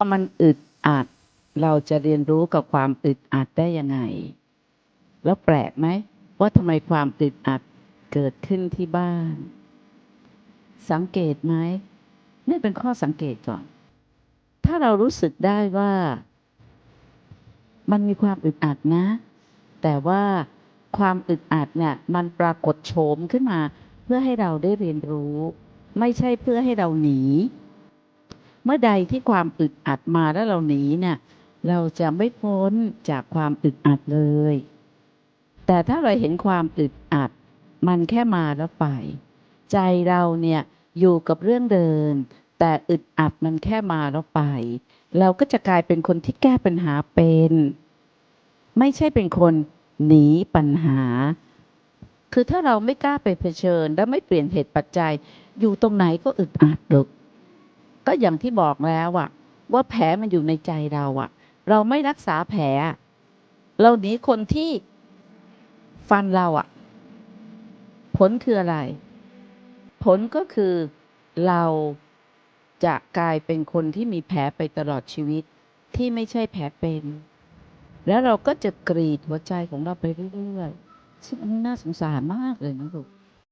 อมันอึดอัด เราจะเรียนรู้กับความอึดอัดได้ยังไง แล้วแปลกไหมว่าทำไมความอึดอัดเกิดขึ้นที่บ้าน สังเกตไหมนี่เป็นข้อสังเกตก่อน ถ้าเรารู้สึกได้ว่า มันมีความอึดอัดนะ แต่ว่าความอึดอัดเนี่ย มันปรากฏโฉมขึ้นมา เพื่อให้เราได้เรียนรู้ ไม่ใช่เพื่อให้เราหนี เมื่อใดที่ความอึดอัดมาแล้วเราหนีเนี่ย เราจะไม่พ้นจากความอึดอัดเลย แต่ถ้าเราเห็นความอึดอัด มันแค่มาแล้วไป ใจเราเนี่ยอยู่กับเรื่องเดิมแต่อึดอัดมันแค่มาแล้วไป เราก็จะกลายเป็นคนที่แก้ปัญหาเป็น ไม่ใช่เป็นคนหนีปัญหา คือถ้าเราไม่กล้าไปเผชิญ และไม่เปลี่ยนเหตุปัจจัย อยู่ตรงไหนก็อึดอัดหรอก ก็อย่างที่บอกแล้วอะว่าแผลมันอยู่ในใจเราอะเราไม่รักษาแผล เราหนีคนที่ฟันเราอะผลคืออะไร ผลก็คือเราจะกลายเป็นคนที่มีแผลไปตลอดชีวิตที่ไม่ใช่แผลเป็น แล้วเราก็จะกรีดหัวใจของเราไปเรื่อยๆซึ่งน่าสงสารมากเลยนะลูก